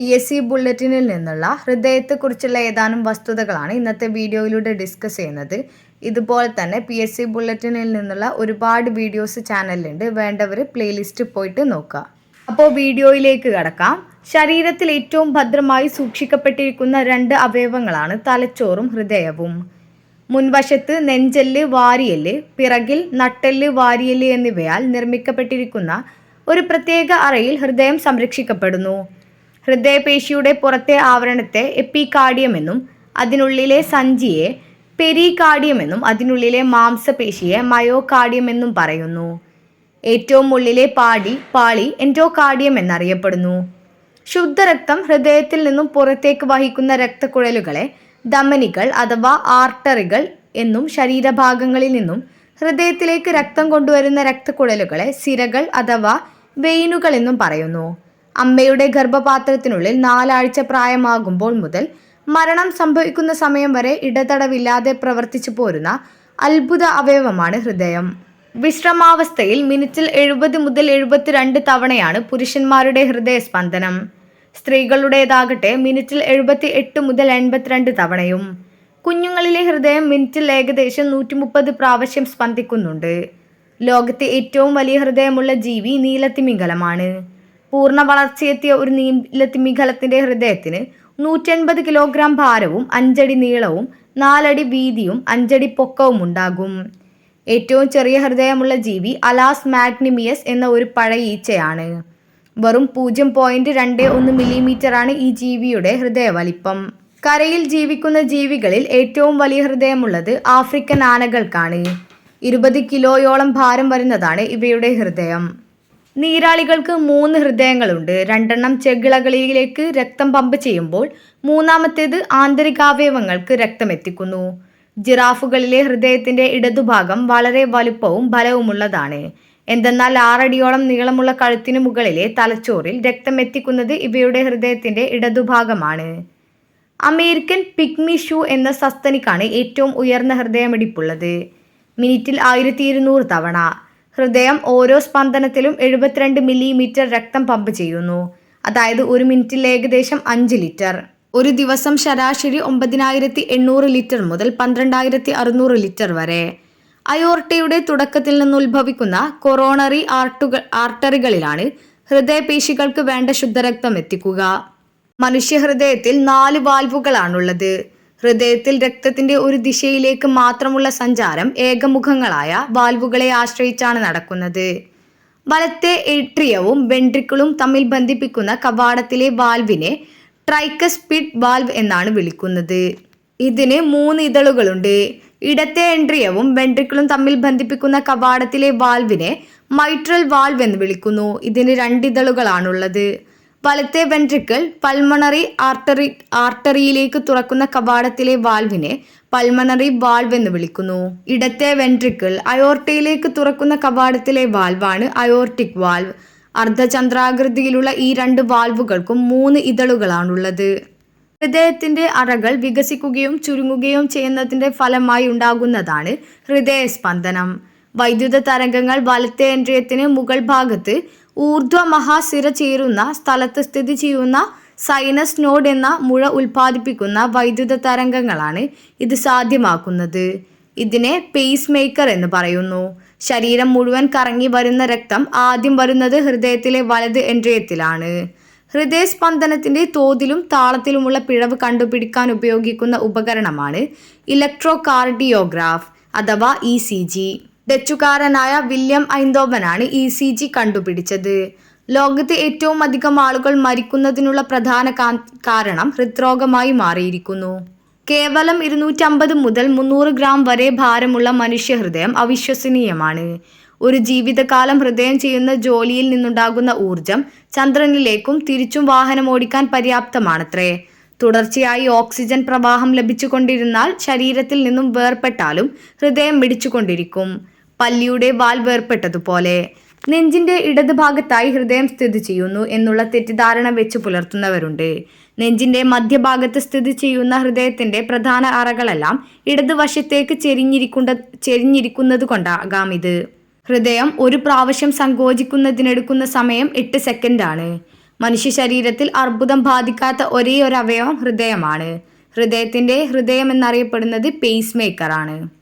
P S C ബുള്ളറ്റിനിൽ നിന്നുള്ള ഹൃദയത്തെക്കുറിച്ചുള്ള ഏതാനും വസ്തുതകളാണ് ഇന്നത്തെ വീഡിയോയിലൂടെ ഡിസ്കസ് ചെയ്യുന്നത്. ഇതുപോലെ തന്നെ പി എസ് സി ബുള്ളറ്റിനിൽ നിന്നുള്ള ഒരുപാട് വീഡിയോസ് ചാനലുണ്ട് വേണ്ടവർ പ്ലേലിസ്റ്റ് പോയിട്ട് നോക്കുക. അപ്പോൾ വീഡിയോയിലേക്ക് കടക്കാം. ശരീരത്തിൽ ഏറ്റവും ഭദ്രമായി സൂക്ഷിക്കപ്പെട്ടിരിക്കുന്ന രണ്ട് അവയവങ്ങളാണ് തലച്ചോറും ഹൃദയവും. മുൻവശത്ത് നെഞ്ചെല്ല് വാരിയൽ പിറകിൽ നട്ടെല്ല് വാരിയൽ എന്നിവയാൽ നിർമ്മിക്കപ്പെട്ടിരിക്കുന്ന ഒരു പ്രത്യേക അറയിൽ ഹൃദയം സംരക്ഷിക്കപ്പെടുന്നു. ഹൃദയപേശിയുടെ പുറത്തെ ആവരണത്തെ എപ്പികാർഡിയം എന്നും അതിനുള്ളിലെ സഞ്ചിയെ പെരികാർഡിയം എന്നും അതിനുള്ളിലെ മാംസപേശിയെ മയോകാർഡിയം എന്നും പറയുന്നു. ഏറ്റവും ഉള്ളിലെ പാടി പാളി എൻഡോകാർഡിയം എന്നറിയപ്പെടുന്നു. ശുദ്ധരക്തം ഹൃദയത്തിൽ നിന്നും പുറത്തേക്ക് വഹിക്കുന്ന രക്തക്കുഴലുകളെ ധമനികൾ അഥവാ ആർട്ടറികൾ എന്നും ശരീരഭാഗങ്ങളിൽ നിന്നും ഹൃദയത്തിലേക്ക് രക്തം കൊണ്ടുവരുന്ന രക്തക്കുഴലുകളെ സിരകൾ അഥവാ വെയിനുകൾ എന്നും പറയുന്നു. അമ്മയുടെ ഗർഭപാത്രത്തിനുള്ളിൽ നാലാഴ്ച പ്രായമാകുമ്പോൾ മുതൽ മരണം സംഭവിക്കുന്ന സമയം വരെ ഇടതടവില്ലാതെ പ്രവർത്തിച്ചു പോരുന്ന അത്ഭുത അവയവമാണ് ഹൃദയം. വിശ്രമാവസ്ഥയിൽ മിനിറ്റിൽ എഴുപത് മുതൽ എഴുപത്തിരണ്ട് തവണയാണ് പുരുഷന്മാരുടെ ഹൃദയസ്പന്ദനം. സ്ത്രീകളുടേതാകട്ടെ മിനിറ്റിൽ എഴുപത്തി എട്ട് മുതൽ എൺപത്തിരണ്ട് തവണയും. കുഞ്ഞുങ്ങളിലെ ഹൃദയം മിനിറ്റിൽ ഏകദേശം നൂറ്റി മുപ്പത് പ്രാവശ്യം സ്പന്ദിക്കുന്നുണ്ട്. ലോകത്തെ ഏറ്റവും വലിയ ഹൃദയമുള്ള ജീവി നീലത്തിമിംഗലമാണ്. പൂർണ വളർച്ചയെത്തിയ ഒരു നീലത്തിമിഖലത്തിന്റെ ഹൃദയത്തിന് നൂറ്റൻപത് കിലോഗ്രാം ഭാരവും അഞ്ചടി നീളവും നാലടി വീതിയും അഞ്ചടി പൊക്കവും ഉണ്ടാകും. ഏറ്റവും ചെറിയ ഹൃദയമുള്ള ജീവി അലാസ് മാഗ്നിമിയസ് എന്ന ഒരു പഴയ ഈച്ചയാണ്. വെറും പൂജ്യം പോയിന്റ് രണ്ട് ഒന്ന് മില്ലിമീറ്ററാണ് ഈ ജീവിയുടെ ഹൃദയ വലിപ്പം കരയിൽ ജീവിക്കുന്ന ജീവികളിൽ ഏറ്റവും വലിയ ഹൃദയമുള്ളത് ആഫ്രിക്കൻ ആനകൾക്കാണ്. ഇരുപത് കിലോയോളം ഭാരം വരുന്നതാണ് ഇവയുടെ ഹൃദയം. നീരാളികൾക്ക് മൂന്ന് ഹൃദയങ്ങളുണ്ട്. രണ്ടെണ്ണം ചെകിളകളിലേക്ക് രക്തം പമ്പ് ചെയ്യുമ്പോൾ മൂന്നാമത്തേത് ആന്തരികാവയവങ്ങൾക്ക് രക്തം എത്തിക്കുന്നു ജിറാഫുകളിലെ ഹൃദയത്തിന്റെ ഇടതുഭാഗം വളരെ വലുപ്പവും ബലവുമുള്ളതാണ്. എന്തെന്നാൽ ആറടിയോളം നീളമുള്ള കഴുത്തിന് മുകളിലെ തലച്ചോറിൽ രക്തം എത്തിക്കുന്നത് ഇവയുടെ ഹൃദയത്തിന്റെ ഇടതുഭാഗമാണ്. അമേരിക്കൻ പിഗ്മി ഷൂ എന്ന സസ്തനിക്കാണ് ഏറ്റവും ഉയർന്ന ഹൃദയമിടിപ്പുള്ളത്. മിനിറ്റിൽ ആയിരത്തി ഇരുന്നൂറ് തവണ. ഹൃദയം ഓരോ സ്പന്ദനത്തിലും എഴുപത്തിരണ്ട് മില്ലിമീറ്റർ രക്തം പമ്പ് ചെയ്യുന്നു. അതായത് ഒരു മിനിറ്റിൽ ഏകദേശം അഞ്ച് ലിറ്റർ. ഒരു ദിവസം ശരാശരി ഒമ്പതിനായിരത്തി എണ്ണൂറ് ലിറ്റർ മുതൽ പന്ത്രണ്ടായിരത്തി അറുന്നൂറ് ലിറ്റർ വരെ. അയോർട്ടയുടെ തുടക്കത്തിൽ നിന്ന് ഉത്ഭവിക്കുന്ന കൊറോണറി ആർട്ടുകൾ ആർട്ടറികളിലാണ് ഹൃദയപേശികൾക്ക് വേണ്ട ശുദ്ധരക്തം എത്തിക്കുക. മനുഷ്യഹൃദയത്തിൽ നാല് വാൽവുകളാണുള്ളത്. ഹൃദയത്തിൽ രക്തത്തിന്റെ ഒരു ദിശയിലേക്ക് മാത്രമുള്ള സഞ്ചാരം ഏകമുഖങ്ങളായ വാൽവുകളെ ആശ്രയിച്ചാണ് നടക്കുന്നത്. വലത്തെ എട്രിയവും വെൻട്രിക്കിളും തമ്മിൽ ബന്ധിപ്പിക്കുന്ന കവാടത്തിലെ വാൽവിനെ ട്രൈക്കസ് ട്രൈക്കസ്പിഡ് വാൽവ് എന്നാണ് വിളിക്കുന്നത്. ഇതിന് മൂന്ന് ഇതളുകളുണ്ട്. ഇടത്തെ എൻട്രിയവും വെൻട്രിക്കിളും തമ്മിൽ ബന്ധിപ്പിക്കുന്ന കവാടത്തിലെ വാൽവിനെ മൈട്രൽ വാൽവ് എന്ന് വിളിക്കുന്നു. ഇതിന് രണ്ട് രണ്ടിതളുകളാണുള്ളത് വലത്തെ വെൻട്രിക്കിൾ പൾമണറി ആർട്ടറി ആർട്ടറിയിലേക്ക് തുറക്കുന്ന കവാടത്തിലെ വാൽവിനെ പൾമണറി വാൽവ് എന്ന് വിളിക്കുന്നു. ഇടത്തെ വെൻട്രിക്കിൾ അയോർട്ടയിലേക്ക് തുറക്കുന്ന കവാടത്തിലെ വാൽവാണ് അയോർട്ടിക് വാൽവ്. അർദ്ധചന്ദ്രാകൃതിയിലുള്ള ഈ രണ്ട് വാൽവുകൾക്കും മൂന്ന് ഇതളുകളാണുള്ളത്. ഹൃദയത്തിന്റെ അറകൾ വികസിക്കുകയും ചുരുങ്ങുകയും ചെയ്യുന്നതിന്റെ ഫലമായി ഉണ്ടാകുന്നതാണ് ഹൃദയസ്പന്ദനം. വൈദ്യുത തരംഗങ്ങൾ വലത്തെ ഇന്ദ്രിയത്തിന് മുകൾ ഭാഗത്ത് ഊർധ്വ മഹാസിര ചേരുന്ന സ്ഥലത്ത് സ്ഥിതി ചെയ്യുന്ന സൈനസ് നോഡ് എന്ന മുഴ ഉൽപ്പാദിപ്പിക്കുന്ന വൈദ്യുത തരംഗങ്ങളാണ് ഇത് സാധ്യമാക്കുന്നത്. ഇതിനെ പേസ് മേക്കർ എന്ന് പറയുന്നു. ശരീരം മുഴുവൻ കറങ്ങി വരുന്ന രക്തം ആദ്യം വരുന്നത് ഹൃദയത്തിലെ വലത് എൻട്രിയത്തിലാണ്. ഹൃദയസ്പന്ദനത്തിന്റെ തോതിലും താളത്തിലുമുള്ള പിഴവ് കണ്ടുപിടിക്കാൻ ഉപയോഗിക്കുന്ന ഉപകരണമാണ് ഇലക്ട്രോകാർഡിയോഗ്രാഫ് അഥവാ ഇ സി ജി. ഡച്ചുകാരനായ വില്യം ഐന്തോവനാണ് ഇ സി ജി കണ്ടുപിടിച്ചത്. ലോകത്തെ ഏറ്റവും അധികം ആളുകൾ മരിക്കുന്നതിനുള്ള പ്രധാന കാരണം ഹൃദ്രോഗമായി മാറിയിരിക്കുന്നു. കേവലം ഇരുന്നൂറ്റമ്പത് മുതൽ മുന്നൂറ് ഗ്രാം വരെ ഭാരമുള്ള മനുഷ്യ ഹൃദയം അവിശ്വസനീയമാണ്. ഒരു ജീവിതകാലം ഹൃദയം ചെയ്യുന്ന ജോലിയിൽ നിന്നുണ്ടാകുന്ന ഊർജം ചന്ദ്രനിലേക്കും തിരിച്ചും വാഹനം ഓടിക്കാൻ പര്യാപ്തമാണത്രേ. തുടർച്ചയായി ഓക്സിജൻ പ്രവാഹം ലഭിച്ചുകൊണ്ടിരുന്നാൽ ശരീരത്തിൽ നിന്നും വേർപെട്ടാലും ഹൃദയം മിടിച്ചുകൊണ്ടിരിക്കും. പല്ലിയുടെ വാൽ വേർപെട്ടതുപോലെ നെഞ്ചിന്റെ ഇടതുഭാഗത്തായി ഹൃദയം സ്ഥിതി ചെയ്യുന്നു എന്നുള്ള തെറ്റിദ്ധാരണ വെച്ച് പുലർത്തുന്നവരുണ്ട്. നെഞ്ചിന്റെ മധ്യഭാഗത്ത് സ്ഥിതി ചെയ്യുന്ന ഹൃദയത്തിന്റെ പ്രധാന അറകളെല്ലാം ഇടതുവശത്തേക്ക് ചെരിഞ്ഞിരിക്കുന്ന ചെരിഞ്ഞിരിക്കുന്നത് കൊണ്ടാകാം ഇത്. ഹൃദയം ഒരു പ്രാവശ്യം സങ്കോചിക്കുന്നതിനെടുക്കുന്ന സമയം എട്ട് സെക്കൻഡാണ്. മനുഷ്യ ശരീരത്തിൽ അർബുദം ബാധിക്കാത്ത ഒരേ ഒരു അവയവം ഹൃദയമാണ്. ഹൃദയത്തിന്റെ ഹൃദയം എന്നറിയപ്പെടുന്നത് പേസ് മേക്കറാണ്